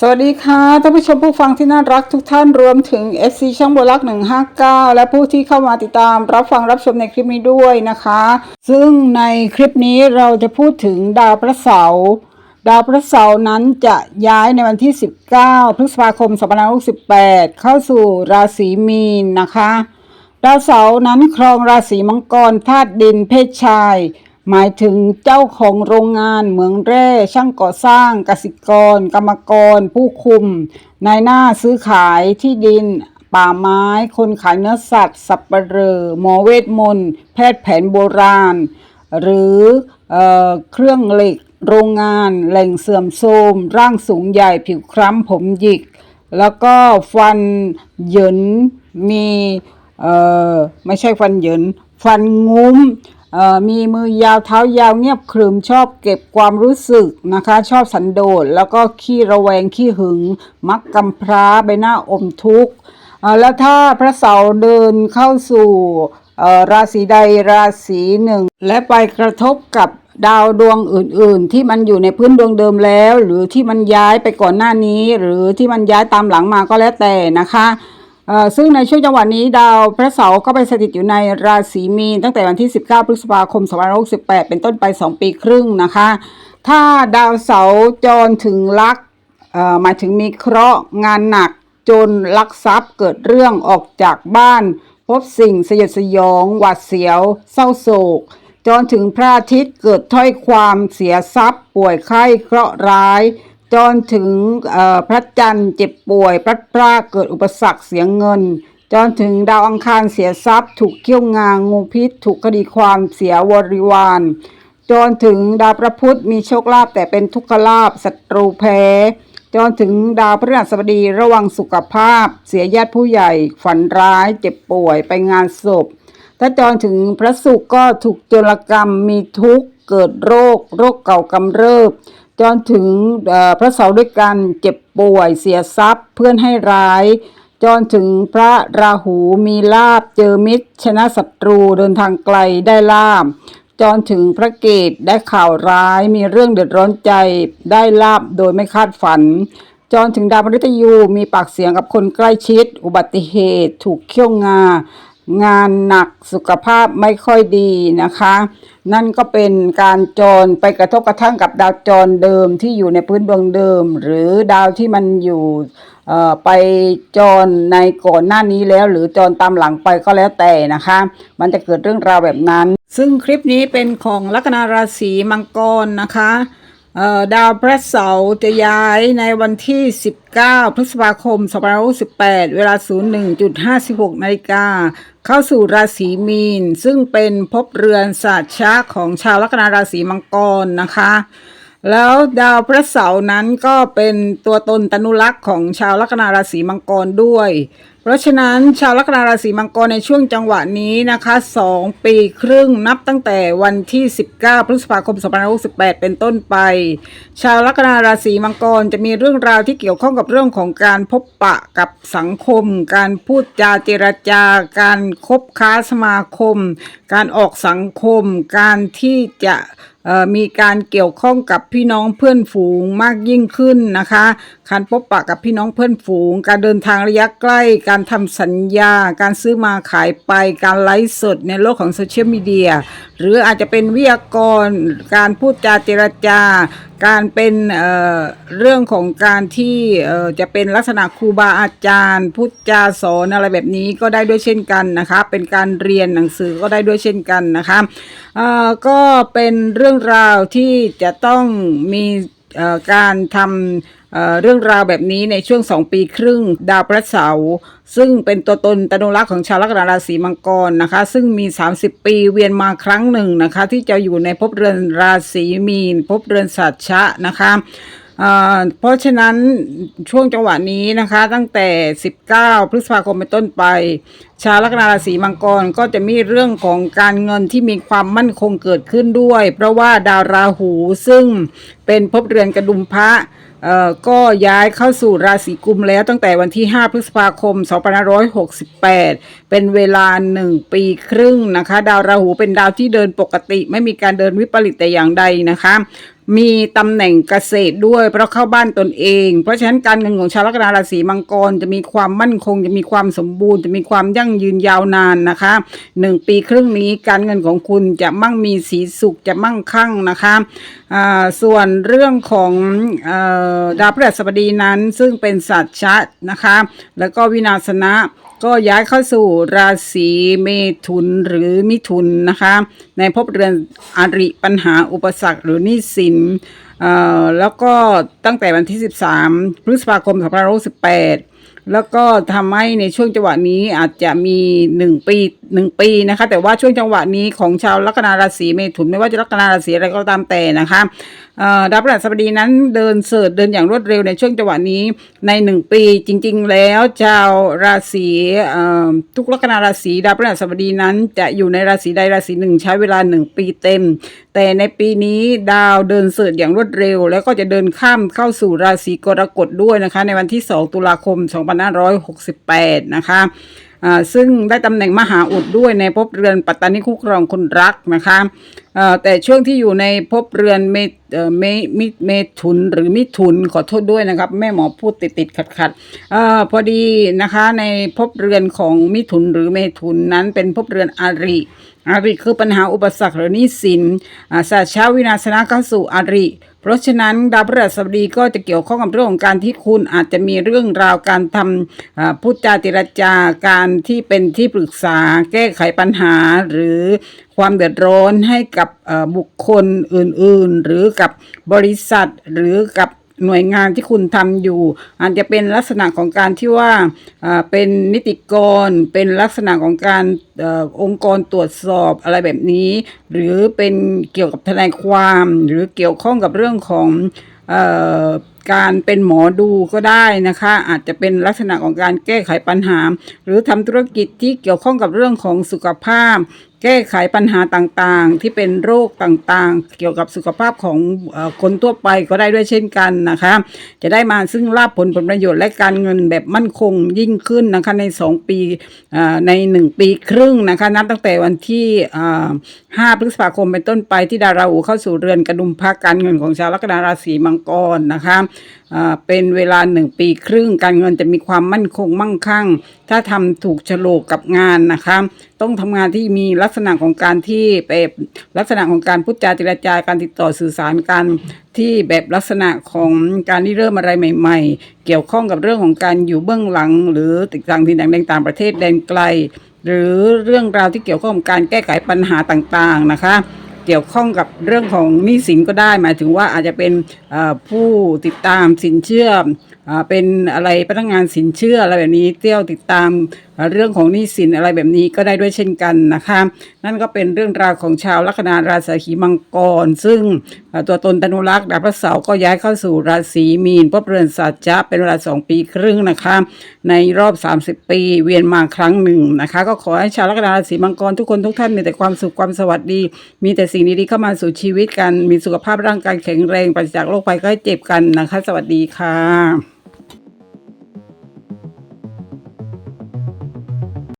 สวัสดีค่ะท่านผู้ชมผู้ฟังที่น่ารักทุกท่านรวมถึง FC ช่องบลัก 159 และผู้ที่เข้ามาติดตามรับฟังรับชมในคลิปนี้ด้วยนะคะ ซึ่งในคลิปนี้เราจะพูดถึงดาวพระเสาร์ดาวพระเสาร์นั้นจะย้ายในวันที่ 19 พฤษภาคม 2568 เข้าสู่ราศีมีนนะคะ ดาวเสาร์นั้นครองราศีมังกรธาตุดินเพศชาย หมายถึงเจ้าของโรงงานเหมืองแร่ ช่างก่อสร้างกสิกร กรรมกร ผู้คุม นายหน้าซื้อขายที่ดิน ป่าไม้ คนขายเนื้อสัตว์ สับปะเรอหมอเวทมนต์แพทย์แผนโบราณ หรือเออเครื่องเหล็ก โรงงาน แหล่งเสื่อมโทรม ร่างสูงใหญ่ผิวคล้ำผมหยิก แล้วก็ฟันเหยินมีเอ่อไม่ใช่ฟันเหยินฟันงุ้ม มีมือยาวเท้ายาวเงียบขรึมชอบเก็บความรู้สึกนะคะ ชอบสันโดษแล้วก็ขี้ระแวงขี้หึง มักกำพร้าใบหน้าอมทุกข์แล้วถ้าพระเสาร์เดินเข้าสู่ราศีใดราศีหนึ่ง และไปกระทบกับดาวดวงอื่น ๆ ที่มันอยู่ในพื้นดวงเดิมแล้ว หรือที่มันย้ายไปก่อนหน้านี้ หรือที่มันย้ายตามหลังมาก็แล้วแต่นะคะ ซึ่งในช่วงจังหวะนี้ดาวพระเสาร์ก็ไปสถิตอยู่ในราศีมีนตั้งแต่วันที่ 19 พฤษภาคม 2568 เป็นต้นไป 2 ปีครึ่งนะคะ ถ้าดาวเสาร์จรถึงลักเอ่อหมายถึงมีเคราะห์งานหนักจนลักทรัพย์เกิดเรื่องออกจากบ้าน พบสิ่งสยดสยอง หวาดเสียว เศร้าโศกจนถึงพระอาทิตย์เกิดถ้อยความเสียทรัพย์ ป่วยไข้เคราะห์ร้าย จนถึงพระจันทร์เจ็บป่วยพลัดพรากเกิดอุปสรรคเสียเงิน จนถึงดาวอังคารเสียทรัพย์ ถูกเกี้ยวงางงูพิษ ถูกคดีความเสียวริวาร จนถึงดาวพระพุธมีโชคลาภแต่เป็นทุกขลาภศัตรูแพ้จนถึงดาวพฤหัสบดีระวังสุขภาพ เสียญาติผู้ใหญ่ ฝันร้ายเจ็บป่วยไปงานศพ ถ้าจรถึงพระศุกร์ก็ถูกโจรกรรมมีทุกข์เกิดโรค โรคเก่ากำเริบ จนถึงพระเสาด้วยกันเจ็บป่วยเสียทรัพย์เพื่อนให้ร้ายจนถึงพระราหูมีลาบเจอมิตร ชนะศัตรูเดินทางไกลได้ลาบจนถึงพระเกตได้ข่าวร้ายมีเรื่องเดือดร้อนใจได้ลาบโดยไม่คาดฝัน จนถึงดาวมฤตยูมีปากเสียงกับคนใกล้ชิด อุบัติเหตุ ถูกเขี้ยวงา งานหนักสุขภาพไม่ค่อยดีนะคะ นั่นก็เป็นการจรไปกระทบกระทั่งกับดาวจรเดิมที่อยู่ในพื้นดวงเดิม หรือดาวที่มันอยู่เอ่อไปจรในก่อนหน้านี้แล้ว หรือจรตามหลังไปก็แล้วแต่นะคะ มันจะเกิดเรื่องราวแบบนั้น ซึ่งคลิปนี้เป็นของลัคนาราศีมังกรนะคะ ดาวพระเสาร์จะย้ายในวันที่ 19 พฤษภาคม 2568 เวลา 01.56นาฬิกา เข้าสู่ราศีมีน ซึ่งเป็นภพเรือนศาสตร์ชะของชาวลัคนาราศีมังกรนะคะ แล้วดาวพระเสาร์นั้นก็เป็นตัวตนตนุลักษ์ของชาวลัคนาราศีมังกรด้วย เพราะฉะนั้นชาวลัคนาราศีมังกรในช่วงจังหวะนี้นะคะ2ปีครึ่งนับตั้งแต่วันที่ 19 พฤษภาคม 2568 เป็นต้นไป ชาวลัคนาราศีมังกรจะมีเรื่องราวที่เกี่ยวข้องกับเรื่องของการพบปะกับสังคม การพูดจาเจรจาการคบค้าสมาคม การออกสังคม การที่จะ มีการเกี่ยวข้องกับพี่น้องเพื่อนฝูงมากยิ่งขึ้นนะคะการพบปะกับพี่น้องเพื่อนฝูง การเดินทางระยะใกล้ การทำสัญญา การซื้อมาขายไป การไลฟ์สดในโลกของโซเชียลมีเดีย หรืออาจจะเป็นวิทยากร การพูดจาเจรจา การเป็นเอ่อเรื่องของการที่เอ่อจะเป็นลักษณะครูบาอาจารย์ พูดจาสอนอะไรแบบนี้ก็ได้ด้วยเช่นกันนะคะ เป็นการเรียนหนังสือก็ได้ด้วยเช่นกันนะคะเอ่อก็เป็นเรื่องราวที่จะต้องมีเอ่อการทำ เรื่องราวแบบนี้ในช่วงสองปีครึ่งดาวพระเสาร์ซึ่งเป็นตัวตนตนุรักษ์ของชาวลัคนาราศีมังกรนะคะ ซึ่งมี 30 ปีเวียนมาครั้งหนึ่งนะคะ ที่จะอยู่ในภพเรือนราศีมีนภพเรือนสัตชะนะคะเพราะฉะนั้นช่วงจังหวะนี้นะคะตั้งแต่ 19 พฤษภาคมเป็นต้นไป ชาวลัคนาราศีมังกรก็จะมีเรื่องของการเงินที่มีความมั่นคงเกิดขึ้นด้วย เพราะว่าดาวราหูซึ่งเป็นภพเรือนกระดุมพระ เอ่อก็ย้ายเข้าสู่ราศีกุมแล้วตั้งแต่วันที่ 5 พฤษภาคม 2568 เป็นเวลา 1 ปีครึ่งนะคะ ดาวราหูเป็นดาวที่เดินปกติ ไม่มีการเดินวิปริตแต่อย่างใดนะคะ มีตำแหน่งเกษตรด้วย เพราะเข้าบ้านตนเอง เพราะฉะนั้นการเงินของชาวลัคนาราศีมังกรจะมีความมั่นคง จะมีความสมบูรณ์ จะมีความยั่งยืนยาวนานนะคะหนึ่งปีครึ่งนี้การเงินของคุณจะมั่งมีสีสุขจะมั่งคั่งนะคะอ่าส่วนเรื่องของอดาวพฤหัสบดีนั้นซึ่งเป็นสัตว์ชะนะคะ แล้วก็วินาศนะ ก็ย้ายเข้าสู่ราศีเมถุนหรือมิถุนนะคะ ในภพเรือนอริปัญหาอุปสรรคหรือนิสินเอ่อแล้วก็ตั้งแต่วันที่ 13 พฤษภาคม2568แล้วก็ทำให้ในช่วงจังหวะนี้อาจจะมี 1 ปี 1ปีนะคะ แต่ว่าช่วงจังหวะนี้ของชาวลัคนาราศีเมถุนไม่ว่าจะลัคนาราศีอะไรก็ตามแต่นะคะดาวพฤหัสบดีนั้นเดินเสิร์ชเดินอย่างรวดเร็วในช่วงจังหวะนี้ใน1ปีจริง ๆ แล้วชาวราศีทุกลัคนาราศีดาวพฤหัสบดีนั้น จะอยู่ในราศีใดราศีหนึ่งใช้เวลา1ปีเต็ม แต่ในปีนี้ดาวเดินเสิร์ชอย่างรวดเร็ว แล้วก็จะเดินข้ามเข้าสู่ราศีกรกฎด้วยนะคะ ในวันที่ 2 ตุลาคม 2568 นะคะอ่า ซึ่งได้ตำแหน่งมหาอุดด้วยในภพเรือนปัตตานิคู่ครองคนรักนะคะ แต่ช่วงที่อยู่ในภพเรือนเมเมมิเมถุนหรือมิถุนขอโทษด้วยนะครับ แม่หมอพูดติดติดขัดขัดๆอพอดีนะคะในภพเรือนของมิถุนหรือเมถุนนั้นเป็นภพเรือนอาริอาริคือปัญหาอุปสรรคหรือนี้สินอาศาสตร์ชาวินาศนะเข้าสู่อาริเพราะฉะนั้นดาวพฤหัสบดีก็จะเกี่ยวข้องกับเรื่องของการที่คุณอาจจะมีเรื่องราวการทำพูดจาเจรจาการที่เป็นที่ปรึกษาแก้ไขปัญหาหรือ ความเดือดร้อนให้กับบุคคลอื่นๆ หรือกับบริษัทหรือกับหน่วยงานที่คุณทำอยู่ อาจจะเป็นลักษณะของการที่ว่าเป็นนิติกร เป็นลักษณะของการอองค์กรตรวจสอบอะไรแบบนี้ หรือเป็นเกี่ยวกับทนายความ หรือเกี่ยวข้องกับเรื่องของ การเป็นหมอดูก็ได้นะคะ อาจจะเป็นลักษณะของการแก้ไขปัญหา หรือทำธุรกิจที่เกี่ยวข้องกับเรื่องของสุขภาพ แก้ไขปัญหาต่างๆ ที่เป็นโรคต่างๆ เกี่ยวกับสุขภาพของคนทั่วไปก็ได้ด้วยเช่นกันนะคะ จะได้มาซึ่งลาภผลผลประโยชน์และการเงินแบบมั่นคงยิ่งขึ้นนะคะใน 2 ปีใน 1 ปีครึ่งนะคะนับตั้งแต่วันที่ 5 พฤษภาคมเป็นต้นไปที่ดาราหูเข้าสู่เรือนกระดุมพักการเงินของชาวลัคนาราศีมังกรนะคะเป็นเวลา1ปีครึ่งการเงินจะมีความมั่นคงมั่งคั่ง ถ้าทำถูกโฉลกกับงานนะคะ ต้องทำงานที่มีลักษณะของการที่ไปลักษณะของการพูดจาเจรจาการติดต่อสื่อสารกันที่แบบลักษณะของการที่เริ่มอะไรใหม่ ๆ เกี่ยวข้องกับเรื่องของการอยู่เบื้องหลัง หรือติดต่างถิ่นแดนต่างประเทศแดนไกล หรือเรื่องราวที่เกี่ยวข้องกับการแก้ไขปัญหาต่างๆนะคะ เกี่ยวข้องกับเรื่องของหนี้สินก็ได้ หมายถึงว่าอาจจะเป็นผู้ติดตามสินเชื่ออเป็นอะไรพนักงานสินเชื่ออะไรแบบนี้เที่ยวติดตาม เรื่องของหนี้สินอะไรแบบนี้ก็ได้ด้วยเช่นกันนะคะ นั่นก็เป็นเรื่องราวของชาวลัคนาราศีมังกร ซึ่งตัวตนตนุรักษ์ดาวพระเสาร์ก็ย้ายเข้าสู่ราศีมีนพบเรือนสัจจะเป็นเวลา2ปีครึ่งนะคะ ในรอบ 30 ปีเวียนมาครั้งหนึ่งนะคะ ก็ขอให้ชาวลัคนาราศีมังกรทุกคนทุกท่านมีแต่ความสุขความสวัสดี มีแต่สิ่งดีๆเข้ามาสู่ชีวิตกันมีสุขภาพร่างกายแข็งแรงปราศจากโรคภัยไข้เจ็บกันนะคะ สวัสดีค่ะ